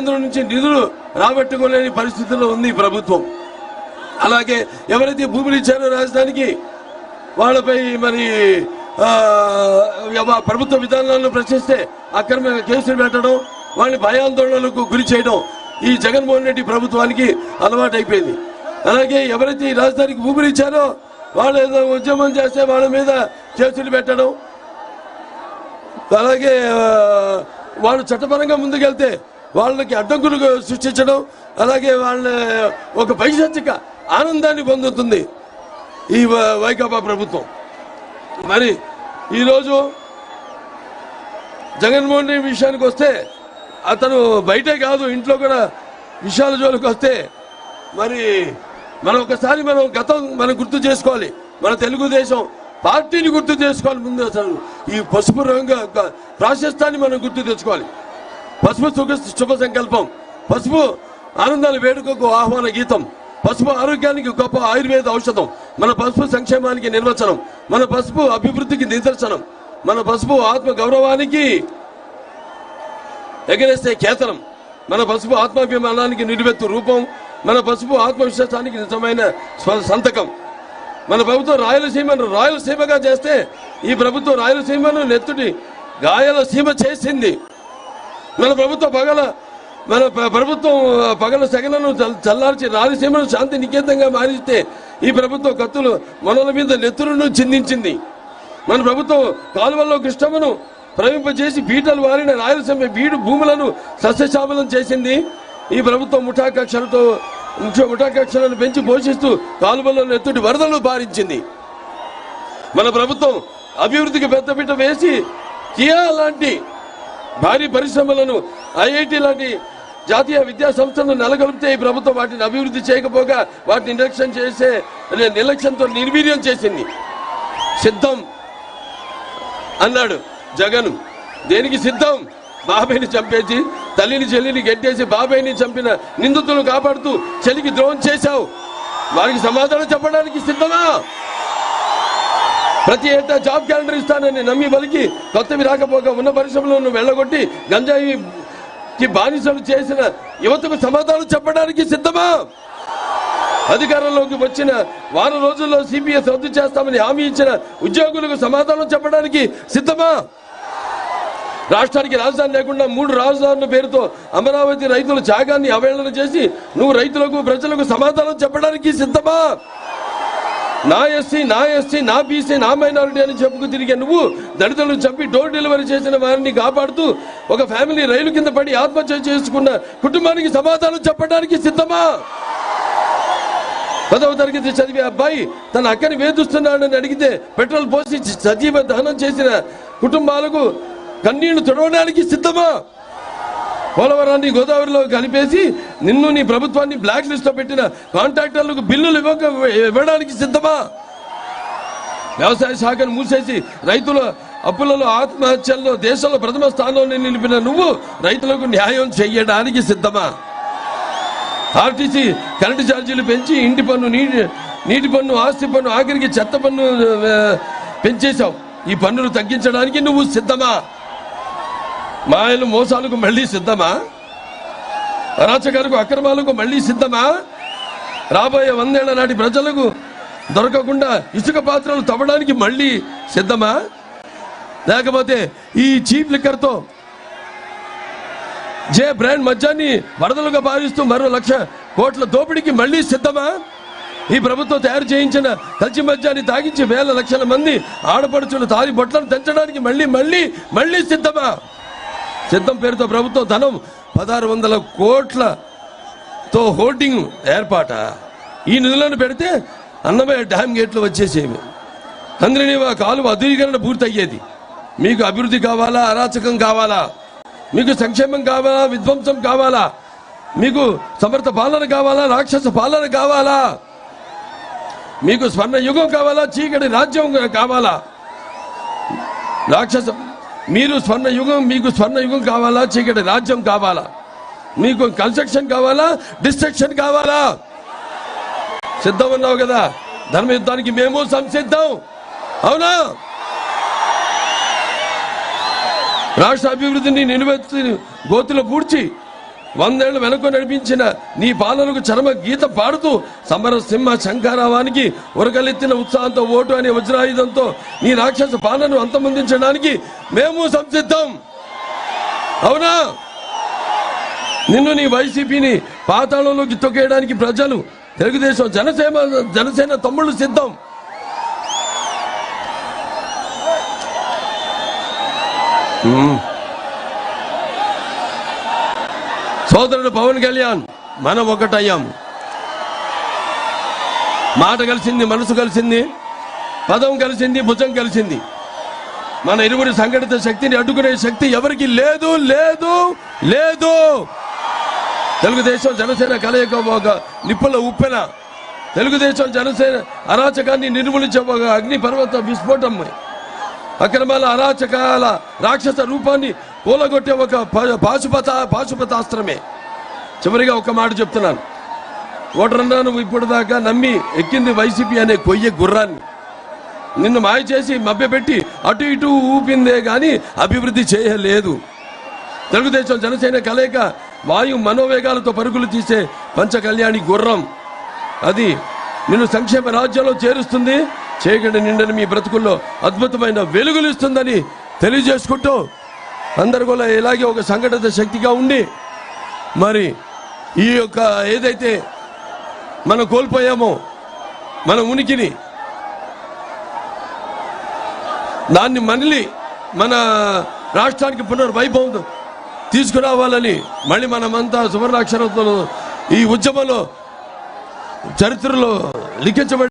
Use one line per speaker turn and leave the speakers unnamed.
కేంద్రం నుంచి నిధులు రాబట్టుకోలేని పరిస్థితుల్లో ఉంది ప్రభుత్వం. అలాగే ఎవరైతే భూములు ఇచ్చారో రాజధానికి వాళ్ళపై మరి ప్రభుత్వ విధానాలను ప్రశ్నిస్తే అక్రమంగా కేసులు పెట్టడం వాళ్ళని భయాందోళనలకు గురి చేయడం ఈ జగన్మోహన్ రెడ్డి ప్రభుత్వానికి అలవాటైపోయింది. అలాగే ఎవరైతే ఈ రాజధానికి భూములు ఇచ్చారో వాళ్ళు ఏదో ఉద్యమం చేస్తే వాళ్ళ మీద కేసులు పెట్టడం. అలాగే వాళ్ళు చట్టపరంగా ముందుకెళ్తే వాళ్ళకి అడ్డంకులు సృష్టించడం అలాగే వాళ్ళ ఒక పైశాచిక ఆనందాన్ని పొందుతుంది ఈ వైకాపా ప్రభుత్వం. మరి ఈరోజు జగన్మోహన్ రెడ్డి విషయానికి వస్తే అతను బయటే కాదు ఇంట్లో కూడా విషయాల జోలికి వస్తే మరి మనం ఒకసారి మనం గతం మనం గుర్తు చేసుకోవాలి. మన తెలుగుదేశం పార్టీని గుర్తు చేసుకోవాలి ముందు అసలు. ఈ పసుపు రంగు గ- ప్రాశస్తాన్ని మనం గుర్తు తెచ్చుకోవాలి. పసుపు సుఖ శుభ సంకల్పం. పసుపు ఆనందాల వేడుకకు ఆహ్వాన గీతం. పసుపు ఆరోగ్యానికి గొప్ప ఆయుర్వేద ఔషధం. మన పసుపు సంక్షేమానికి నిర్వచనం. మన పసుపు అభివృద్ధికి నిదర్శనం. మన పసుపు ఆత్మ గౌరవానికి ఎగరేస్తే కేతనం. మన పసుపు ఆత్మాభిమానానికి నిలువెత్తు రూపం. మన పసుపు ఆత్మవిశ్వాసానికి నిజమైన సంతకం. మన ప్రభుత్వం రాయలసీమను రాయలసీమగా చేస్తే ఈ ప్రభుత్వం రాయలసీమను నెత్తుడి గాయాల సీమ చేసింది. మన ప్రభుత్వ పగల మన ప్రభుత్వం పగల సెగలను చల్- చల్లార్చి రాయలసీమను శాంతి నికేతంగా మారిస్తే ఈ ప్రభుత్వం కత్తులు మనల మీద నెత్తులను చిందించింది. మన ప్రభుత్వం కాలువల్లో కృష్ణమును ప్రవింపజేసి బీటలు వారిన రాయలసీమ బీడు భూములను సస్యశామలం చేసింది. ఈ ప్రభుత్వం ముఠా ముఠాకక్షలను ముఠా పెంచి పోషిస్తూ కాలువల్లో నెత్తుడి వరదలు బారించింది. మన ప్రభుత్వం అభివృద్ధికి పెద్దపీట వేసి కియా లాంటి భారీ పరిశ్రమలను ఐఐటి లాంటి జాతీయ విద్యా సంస్థలను నెలకొల్పితే ఈ ప్రభుత్వం వాటిని అభివృద్ధి చేయకపోగా వాటిని నిర్లక్ష్యం చేసే నిర్లక్ష్యంతో నిర్వీర్యం చేసింది. సిద్ధం అన్నాడు జగన్. దేనికి సిద్ధం? బాబాయిని చంపేసి తల్లిని చెల్లిని గెట్టేసి బాబాయిని చంపిన నిందితులను కాపాడుతూ చలికి ద్రోహం చేశావు. వారికి సమాధానం చెప్పడానికి సిద్ధమా? ప్రతి ఏటా జాబ్ క్యాలెండర్ ఇస్తానని నమ్మి బలికి కొత్తవి రాకపోగా ఉన్న పరిశ్రమలను వెళ్ళగొట్టి గంజాయి బానిసలు చేసిన యువతకు సమాధానం చెప్పడానికి సిద్ధమా? అధికారంలోకి వచ్చిన వారం రోజుల్లో సిపిఎస్ రద్దు చేస్తామని హామీ ఇచ్చిన ఉద్యోగులకు సమాధానం చెప్పడానికి సిద్ధమా? రాష్ట్రానికి రాజధాని లేకుండా మూడు రాజధానుల పేరుతో అమరావతి రైతుల త్యాగాన్ని అవహేళన చేసి నువ్వు రైతులకు ప్రజలకు సమాధానం చెప్పడానికి సిద్ధమా? నా ఎస్సీ నా ఎస్సీ నా బీసీ నా మైనారిటీ అని చెప్పుకు తిరిగే నువ్వు దళితులను చంపి డోర్ డెలివరీ చేసిన వారిని కాపాడుతూ ఒక ఫ్యామిలీ రైలు కింద పడి ఆత్మహత్య చేసుకున్న కుటుంబానికి సమాధానం చెప్పడానికి సిద్ధమా? పదవ తరగతి చదివే అబ్బాయి తన అక్కని వేధిస్తున్నాడని అడిగితే పెట్రోల్ పోసి సజీవ దహనం చేసిన కుటుంబాలకు కన్నీళ్ళు తుడవడానికి సిద్ధమా? పోలవరాన్ని గోదావరిలో కలిపేసి నిన్ను నీ ప్రభుత్వాన్ని బ్లాక్ లిస్ట్లో పెట్టిన కాంట్రాక్టర్లకు బిల్లులు ఇవ్వక ఇవ్వడానికి సిద్ధమా? వ్యవసాయ శాఖను మూసేసి రైతుల అప్పులలో ఆత్మహత్యల్లో దేశంలో ప్రథమ స్థానంలో నిలిపిన నువ్వు రైతులకు న్యాయం చేయడానికి సిద్ధమా? ఆర్టీసీ కరెంటు ఛార్జీలు పెంచి ఇంటి పన్ను నీటి నీటి పన్ను ఆస్తి పన్ను ఆఖరికి చెత్త పన్ను పెంచేశావు. ఈ పన్నులు తగ్గించడానికి నువ్వు సిద్ధమా? మాయలు మోసాలకు మళ్ళీ సిద్ధమా? అరాచకాలకు అక్రమాలకు మళ్ళీ సిద్ధమా? రాబోయే వందేళ్ళ నాటి ప్రజలకు దొరకకుండా ఇసుక పాత్రలు తవ్వడానికి మళ్ళీ సిద్ధమా? లేకపోతే ఈ చీప్ లిక్కర్తో జే బ్రాండ్ మద్యాన్ని వరదలుగా భావిస్తూ మరో లక్ష కోట్ల దోపిడీకి మళ్ళీ సిద్ధమా? ఈ ప్రభుత్వం తయారు చేయించిన కల్చి మద్యాన్ని తాగించి వేల లక్షల మంది ఆడపడుచులు తారి బొట్లను తెంచడానికి మళ్ళీ మళ్ళీ మళ్ళీ సిద్ధమా? సిద్ధం పేరుతో ప్రభుత్వం ధనం పదహారు వందల కోట్లతో హోర్డింగ్ ఏర్పాట. ఈ నిధులను పెడితే అన్నమయ్య డ్యామ్ గేట్లు వచ్చేసేవి. అందరినీవా కాలువ అధునీకరణ పూర్తయ్యేది. మీకు అభివృద్ధి కావాలా అరాచకం కావాలా? మీకు సంక్షేమం కావాలా విధ్వంసం కావాలా? మీకు సమర్థ పాలన కావాలా రాక్షస పాలన కావాలా? మీకు స్వర్ణ యుగం కావాలా చీకటి రాజ్యం కావాలా? రాక్షస మీరు స్వర్ణ యుగం మీకు స్వర్ణ యుగం కావాలా? చీకటి రాజ్యం కావాలా? మీకు కన్స్ట్రక్షన్ కావాలా? డిస్ట్రక్షన్ కావాలా? సిద్ధం ఉన్నావు కదా? ధర్మ యుద్ధానికి మేము సంసిద్ధం. అవునా? రాష్ట్ర అభివృద్ధిని నిలువెత్తి గోతులు పూడ్చి వందేళ్ళు వెనుక నడిపించిన నీ పాలనకు చరమ గీత పాడుతూ సమర సింహ శంఖారావానికి ఉరకలెత్తిన ఉత్సాహంతో ఓటు అనే వజ్రాయుధంతో నీ రాక్షస పాలనను అంతమొందించడానికి మేము సంసిద్ధం. అవునా? నిన్ను నీ వైసీపీని పాతాళంలోకి తొక్కేయడానికి ప్రజలు తెలుగుదేశం జనసేన జనసేన తమ్ముళ్ళు సిద్ధం. మ్మ్. సోదరుడు పవన్ కళ్యాణ్ మనం ఒకటయ్యాము. మాట కలిసింది మనసు కలిసింది పదం కలిసింది భుజం కలిసింది. మన ఇరువురి సంఘటిత శక్తిని అడ్డుకునే శక్తి ఎవరికి లేదు లేదు లేదు. తెలుగుదేశం జనసేన కలయిక ఒక నిప్పుల ఉప్పెన. తెలుగుదేశం జనసేన అరాచకాన్ని నిర్మూలించే ఒక అగ్ని పర్వత విస్ఫోటం. అక్రమాల అరాచకాల రాక్షస రూపాన్ని కూలగొట్టే ఒక పాశుపత పాశుపతాస్త్రమే. చివరిగా ఒక మాట చెప్తున్నాను. ఓటరన్నా నువ్వు ఇప్పుడు దాకా నమ్మి ఎక్కింది వైసీపీ అనే కొయ్య గుర్రాన్ని. నిన్ను మాయ చేసి మభ్యపెట్టి అటు ఇటు ఊపిందే కానీ అభివృద్ధి చేయలేదు. తెలుగుదేశం జనసేన కలయిక వాయు మనోవేగాలతో పరుగులు తీసే పంచకళ్యాణి గుర్రం. అది నిన్ను సంక్షేమ రాజ్యంలో చేరుస్తుంది. చేయకండి నిండని మీ బ్రతుకుల్లో అద్భుతమైన వెలుగులు ఇస్తుందని తెలియజేసుకుంటూ అందరు కూడా ఇలాగే ఒక సంఘటిత శక్తిగా ఉండి మరి ఈ యొక్క ఏదైతే మనం కోల్పోయామో మన ఉనికిని దాన్ని మళ్ళీ మన రాష్ట్రానికి పునర్వైభవం తీసుకురావాలని మళ్ళీ మనమంతా సువర్ణాక్షరంతో ఈ ఉద్యమంలో చరిత్రలో లిఖించబడి